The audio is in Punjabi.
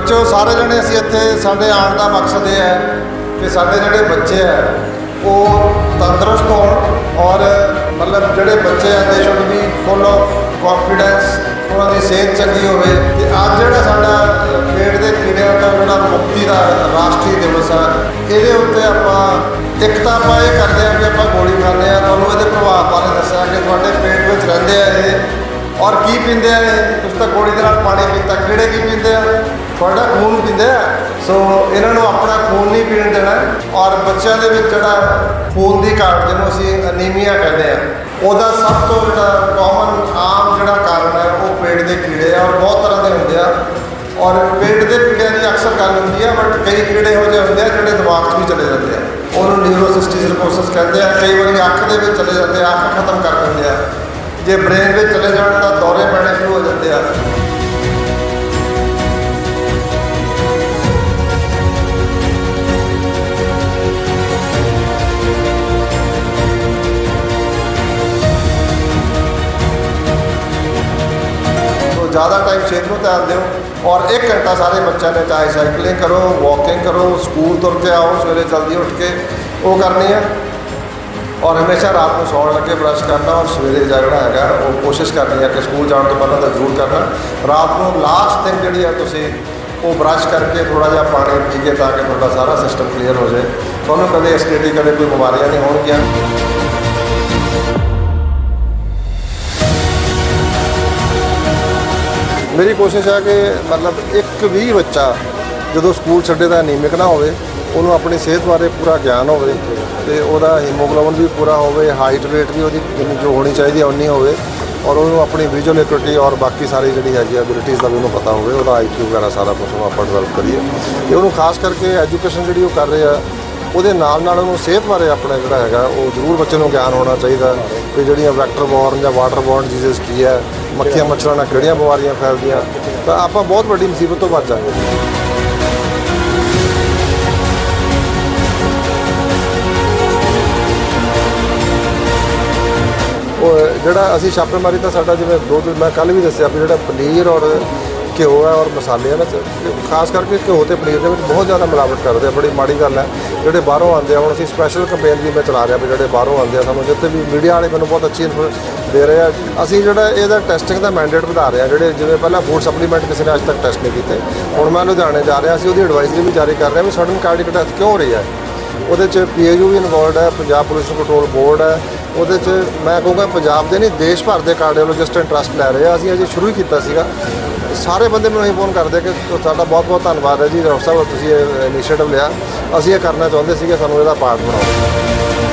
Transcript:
ਬੱਚਿਓ ਸਾਰੇ ਜਣੇ ਅਸੀਂ ਇੱਥੇ ਸਾਡੇ ਆਉਣ ਦਾ ਮਕਸਦ ਇਹ ਹੈ ਕਿ ਸਾਡੇ ਜਿਹੜੇ ਬੱਚੇ ਆ ਉਹ ਤੰਦਰੁਸਤ ਹੋਣ ਔਰ ਮਤਲਬ ਜਿਹੜੇ ਬੱਚੇ ਆ ਦੇ should be full of confidence ਉਹਨਾਂ ਦੀ ਸਿਹਤ ਚੰਗੀ ਹੋਵੇ। ਤੇ ਅੱਜ ਜਿਹੜਾ ਸਾਡਾ ਅ, ਪੇਟ ਦੇ ਕੀੜਿਆਂ ਦਾ ਜਿਹੜਾ ਮੁਕਤੀ ਦਾ ਰਾਸ਼ਟਰੀ ਦਿਵਸ ਆ ਇਹਦੇ ਉੱਤੇ ਆਪਾਂ ਇੱਕ ਤਾਂ ਆਪਾਂ ਇਹ ਕਰਦੇ ਆ ਕਿ ਆਪਾਂ ਗੋਲੀ ਖਾਂਦੇ ਆ ਤੁਹਾਨੂੰ ਇਹਦੇ ਪ੍ਰਭਾਵ ਬਾਰੇ ਦੱਸਿਆ ਕਿ ਤੁਹਾਡੇ ਪੇਟ ਵਿੱਚ ਰਹਿੰਦੇ ਆ ਇਹ। ਔਰ ਕੀ ਪੀਂਦੇ ਆ ਇਹ? ਤੁਸੀਂ ਤਾਂ ਗੋਲੀ ਦੇ ਨਾਲ ਪਾਣੀ ਪੀਤਾ ਕਿਹੜੇ ਕੀ ਪੀਂਦੇ ਆ? ਤੁਹਾਡਾ ਖੂਨ ਪੀਂਦਾ ਆ ਸੋ ਇਹਨਾਂ ਨੂੰ ਆਪਣਾ ਖੂਨ ਨਹੀਂ ਪੀਣ ਦੇਣਾ। ਔਰ ਬੱਚਿਆਂ ਦੇ ਵਿੱਚ ਜਿਹੜਾ ਖੂਨ ਦੀ ਘਾਟ, ਜਿਹਨੂੰ ਅਸੀਂ ਅਨੀਮੀਆ ਕਹਿੰਦੇ ਆ ਉਹਦਾ ਸਭ ਤੋਂ ਜਿਹੜਾ ਕਾਮਨ ਆਮ ਜਿਹੜਾ ਕਾਰਨ ਹੈ, ਉਹ ਪੇਟ ਦੇ ਕੀੜੇ ਆ ਔਰ ਬਹੁਤ ਤਰ੍ਹਾਂ ਦੇ ਹੁੰਦੇ ਆ। ਔਰ ਪੇਟ ਦੇ ਕੀੜਿਆਂ ਦੀ ਅਕਸਰ ਗੱਲ ਹੁੰਦੀ ਆ ਬਟ ਕਈ ਕੀੜੇ ਇਹੋ ਜਿਹੇ ਹੁੰਦੇ ਆ ਜਿਹੜੇ ਦਿਮਾਗ 'ਚ ਵੀ ਚਲੇ ਜਾਂਦੇ ਆ। ਉਹਨੂੰ ਨਿਊਰੋਸਿਸਟਿਸ ਰਿਕੋਸਿਸ ਕਹਿੰਦੇ ਆ। ਕਈ ਵਾਰੀ ਅੱਖ ਦੇ ਵਿੱਚ ਚਲੇ ਜਾਂਦੇ ਆ, ਅੱਖ ਖਤਮ ਕਰ ਦਿੰਦੇ ਆ। ਜੇ ਬ੍ਰੇਨ ਵਿੱਚ ਚਲੇ ਜਾਣ ਤਾਂ ਦੌਰੇ ਪੈਣੇ ਸ਼ੁਰੂ ਹੋ ਜਾਂਦੇ ਆ। ਸੋ ਜ਼ਿਆਦਾ ਟਾਈਮ ਸਿਹਤ ਨੂੰ ਧਿਆਨ ਦਿਓ ਔਰ 1 ਘੰਟਾ ਸਾਰੇ ਬੱਚਿਆਂ ਨੇ ਚਾਹੇ ਸਾਈਕਲਿੰਗ ਕਰੋ ਵਾਕਿੰਗ ਕਰੋ ਸਕੂਲ ਤੁਰ ਕੇ ਆਓ, ਸਵੇਰੇ ਜਲਦੀ ਉੱਠ ਕੇ, ਉਹ ਕਰਨੀ ਹੈ। ਔਰ ਹਮੇਸ਼ਾ ਰਾਤ ਨੂੰ ਸੌਣ ਲੱਗੇ ਬ੍ਰਸ਼ ਕਰਨਾ ਔਰ ਸਵੇਰੇ ਜਾਗਣਾ ਹੈਗਾ, ਉਹ ਕੋਸ਼ਿਸ਼ ਕਰਨੀ ਹੈ ਕਿ ਸਕੂਲ ਜਾਣ ਤੋਂ ਪਹਿਲਾਂ ਤਾਂ ਜ਼ਰੂਰ ਕਰਨਾ। ਰਾਤ ਨੂੰ ਲਾਸਟ ਥਿੰਗ ਜਿਹੜੀ ਹੈ ਤੁਸੀਂ, ਉਹ ਬ੍ਰਸ਼ ਕਰਕੇ ਥੋੜਾ ਜਿਹਾ ਪਾਣੀ ਪੀ ਕੇ ਤਾਂ ਕਿ ਤੁਹਾਡਾ ਸਾਰਾ ਸਿਸਟਮ ਕਲੀਅਰ ਹੋ ਜਾਏ। ਤੁਹਾਨੂੰ ਕਦੇ ਐਸਿਡਿਟੀ ਕਦੇ ਕੋਈ ਬਿਮਾਰੀਆਂ ਨਹੀਂ ਹੋਣਗੀਆਂ। ਮੇਰੀ ਕੋਸ਼ਿਸ਼ ਹੈ ਕਿ ਮਤਲਬ ਇੱਕ ਵੀ ਬੱਚਾ ਜਦੋਂ ਸਕੂਲ ਛੱਡੇ ਤਾਂ ਅਨੀਮਿਕ ਨਾ ਹੋਵੇ, ਉਹਨੂੰ ਆਪਣੀ ਸਿਹਤ ਬਾਰੇ ਪੂਰਾ ਗਿਆਨ ਹੋਵੇ ਤੇ ਉਹਦਾ ਹੀਮੋਗਲੋਬਿਨ ਵੀ ਪੂਰਾ ਹੋਵੇ, ਹਾਈਟ ਰੇਟ ਵੀ ਉਹਦੀ ਜਿੰਨੀ ਜੋ ਹੋਣੀ ਚਾਹੀਦੀ ਹੈ ਉਨੀ ਹੋਵੇ ਔਰ ਉਹਨੂੰ ਆਪਣੀ ਵਿਜ਼ੂਅਲ ਐਕਟੀਵਿਟੀ ਔਰ ਬਾਕੀ ਸਾਰੀ ਜਿਹੜੀ ਹੈਗੀ ਐਬਿਲਿਟੀਜ਼ ਦਾ ਵੀ ਉਹਨੂੰ ਪਤਾ ਹੋਵੇ, ਉਹਦਾ ਆਈਕਿਊ ਵਗੈਰਾ ਸਾਰਾ ਕੁਝ ਉਹ ਆਪਾਂ ਡਿਵੈਲਪ ਕਰੀਏ। ਤੇ ਉਹਨੂੰ ਖਾਸ ਕਰਕੇ ਐਜੂਕੇਸ਼ਨ ਜਿਹੜੀ ਉਹ ਕਰ ਰਹੇ ਆ, ਉਹਦੇ ਨਾਲ ਨਾਲ ਉਹਨੂੰ ਸਿਹਤ ਬਾਰੇ ਆਪਣਾ ਜਿਹੜਾ ਹੈਗਾ, ਉਹ ਜ਼ਰੂਰ ਬੱਚੇ ਨੂੰ ਗਿਆਨ ਹੋਣਾ ਚਾਹੀਦਾ। ਕਿ ਜਿਹੜੀਆਂ ਵੈਕਟਰ ਬੋਰਨ ਜਾਂ ਵਾਟਰ ਬੋਰਨ ਡਿਜ਼ੀਜ਼ ਕੀ ਹੈ, ਮੱਖੀਆਂ ਮੱਛਰਾਂ ਨਾਲ ਕਿਹੜੀਆਂ ਬਿਮਾਰੀਆਂ ਫੈਲਦੀਆਂ, ਤਾਂ ਆਪਾਂ ਬਹੁਤ ਵੱਡੀ ਮੁਸੀਬਤ ਤੋਂ ਬਚ ਜਾਵਾਂਗੇ ਉਹ ਜਿਹੜਾ ਅਸੀਂ ਛਾਪੇਮਾਰੀ ਤਾਂ ਸਾਡਾ ਜਿਵੇਂ ਦੋ ਦਿਨ, ਮੈਂ ਕੱਲ ਵੀ ਦੱਸਿਆ ਵੀ ਜਿਹੜਾ ਪਨੀਰ ਔਰ ਘਿਓ ਹੈ ਔਰ ਮਸਾਲੇ ਹਨ। ਖਾਸ ਕਰਕੇ ਘਿਓ ਤੇ ਪਨੀਰ ਦੇ ਵਿੱਚ ਬਹੁਤ ਜ਼ਿਆਦਾ ਮਿਲਾਵਟ ਕਰਦੇ ਆ, ਬੜੀ ਮਾੜੀ ਗੱਲ ਹੈ। ਜਿਹੜੇ ਬਾਹਰੋਂ ਆਉਂਦੇ ਆ, ਹੁਣ ਅਸੀਂ ਸਪੈਸ਼ਲ ਕੰਪੇਨ ਵੀ ਮੈਂ ਚਲਾ ਰਿਹਾ ਵੀ ਜਿਹੜੇ ਬਾਹਰੋਂ ਆਉਂਦੇ ਆ ਸਾਨੂੰ, ਜਿੱਥੇ ਵੀ ਮੀਡੀਆ ਵਾਲੇ ਮੈਨੂੰ ਬਹੁਤ ਅੱਛੀ ਇਨਫੋਰਮੇਸ਼ਨ ਦੇ ਰਹੇ ਆ। ਅਸੀਂ ਜਿਹੜਾ ਇਹਦਾ ਟੈਸਟਿੰਗ ਦਾ ਮੈਂਡੇਟ ਵਧਾ ਰਹੇ ਆ, ਜਿਹੜੇ ਜਿਵੇਂ ਪਹਿਲਾਂ ਫੂਡ ਸਪਲੀਮੈਂਟ ਕਿਸੇ ਨੇ ਅੱਜ ਤੱਕ ਟੈਸਟ ਨਹੀਂ ਕੀਤੇ। ਹੁਣ ਮੈਂ ਲੁਧਿਆਣੇ ਜਾ ਰਿਹਾ, ਅਸੀਂ ਉਹਦੀ ਐਡਵਾਈਜ਼ਰੀ ਵੀ ਜਾਰੀ ਕਰ ਰਹੇ ਹਾਂ ਵੀ ਸਡਨ ਕਾਰਡਿਕ ਡੈਥ ਕਿਉਂ ਹੋ ਰਹੀ ਹੈ? ਉਹਦੇ ਚ ਪੀਏਯੂ ਵੀ ਇਨਵੋਲਡ ਹੈ, ਪੰਜਾਬ ਪੋਲਿਊਸ਼ਨ ਕੰਟਰੋਲ ਬੋਰਡ ਹੈ ਉਹਦੇ ਚ ਮੈਂ ਕਹੂੰਗਾ ਪੰਜਾਬ ਦੇ ਨਹੀਂ, ਦੇਸ਼ ਭਰ ਦੇ ਕਾਰਡੀਓਲੋਜਿਸਟ ਇੰਟਰਸਟ ਲੈ ਰਹੇ ਆ। ਅਸੀਂ ਅਜੇ ਸ਼ੁਰੂ ਹੀ ਕੀਤਾ ਸੀਗਾ। ਸਾਰੇ ਬੰਦੇ ਮੈਨੂੰ ਇਹ ਫੋਨ ਕਰਦੇ ਕਿ ਤੁਹਾਡਾ ਬਹੁਤ ਬਹੁਤ ਧੰਨਵਾਦ ਹੈ ਜੀ, ਡਾਕਟਰ ਸਾਹਿਬ, ਤੁਸੀਂ ਇਹ ਇਨੀਸ਼ੀਏਟਿਵ ਲਿਆ। ਅਸੀਂ ਇਹ ਕਰਨਾ ਚਾਹੁੰਦੇ ਸੀਗੇ, ਸਾਨੂੰ ਇਹਦਾ ਪਾਰਟ ਬਣਾਓ।